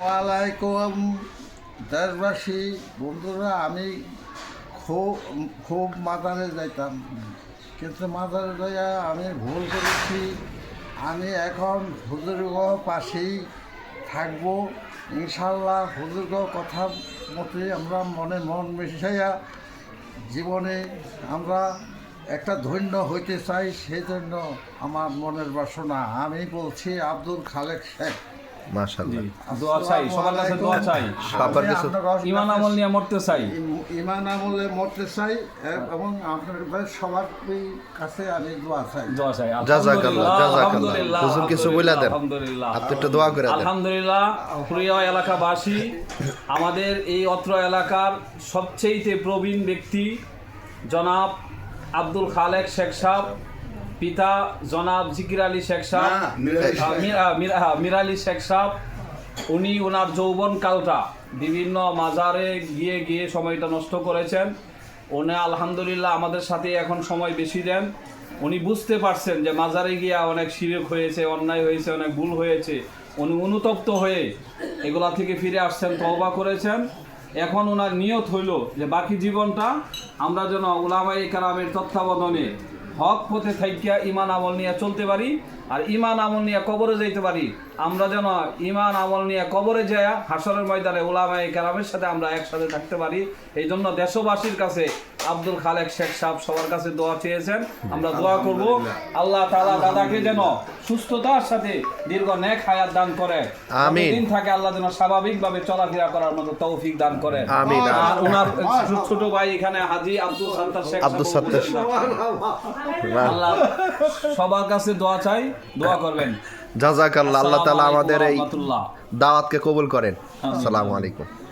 ওয়ালাইকুম দেশবাসী, বন্ধুরা, আমি খুব খুব মাজারে যাইতাম। কিন্তু মাজারে যাইয়া আমি ভুল করেছি। আমি এখন হুজুরগ পাশেই থাকব। ইনশাল্লাহ হুজুরগ কথা মতে আমরা মনে মন মিশাইয়া জীবনে আমরা একটা ধন্য হইতে চাই, সেই জন্য আমার মনের বাসনা। আমি বলছি আব্দুল খালেক শেখ। মাশাল্লাহ দোয়া চাই সবার কাছে দোয়া চাই। সবার কাছে- ইমান আমল নিয়ে মরতে চাই। ইমান আমলে মরতে চাই এবং আপনার সবার কাছে আমি দোয়া চাই। দোয়া চাই। জাযাকাল্লাহ, জাযাকাল্লাহ। আলহামদুলিল্লাহ, হুজুর কিছু বইলা দেন। আলহামদুলিল্লাহ। আপনি একটু দোয়া করে দেন। আলহামদুলিল্লাহ প্রিয় এলাকাবাসী আমাদের এই অত্র এলাকার সবচেয়ে প্রবীণ ব্যক্তি জনাব আব্দুল খালেক শেখ সাহ পিতা জনাব জিকির আলী শেখ সাহ না, মির আলী শেখ সাহ। উনি ওনার যৌবন কালটা বিভিন্ন মাজারে গিয়ে গিয়ে সময়টা নষ্ট করেছেন। উনি আলহামদুলিল্লাহ আমাদের সাথে এখন সময় বেশি দেন। উনি বুঝতে পারছেন যে মাজারে গিয়া অনেক শিরক হয়েছে অন্যায় হয়েছে অনেক ভুল হয়েছে। উনি অনুতপ্ত হয়ে এগুলা থেকে ফিরে আসছেন তওবা করেছেন। এখন ওনার নিয়ত হইল যে বাকি জীবনটা আমরা যেন উলামাই কালামের তত্ত্বাবধানে হক পথে থাইকিয়া ইমান আমল নিয়ে চলতে পারি আর ইমান আমল নিয়ে কবরে যাইতে পারি। আমরা যেন ইমান আমল নিয়ে কবরে যায় হাসরের ময়দানে ওলামাই কেরামের সাথে আমরা একসাথে থাকতে পারি। এই জন্য দেশবাসীর কাছে আব্দুল খালেক শেখ সাহেব সবার কাছে দোয়া চেয়েছেন। আমরা দোয়া করব। আল্লাহ তালা দাদাকে যেন সুস্থতার সাথে দীর্ঘ নেক হায়াত দান করে। আমিন। দিন থাকে আল্লাহ যেন স্বাভাবিকভাবে চলাফেরা করার মতো তৌফিক দান করে আমিন, আর ওনার ছোট ভাই এখানে হাজি আব্দুল সাত্তার শেখ আব্দুল সাত্তার। আল্লাহ সবার কাছে দোয়া চাই দোয়া করবেন। জাজাকাল্লাহ আল্লাহ তাআলা আমাদের এই দাওয়াতকে কবুল করেন। আসসালামু আলাইকুম।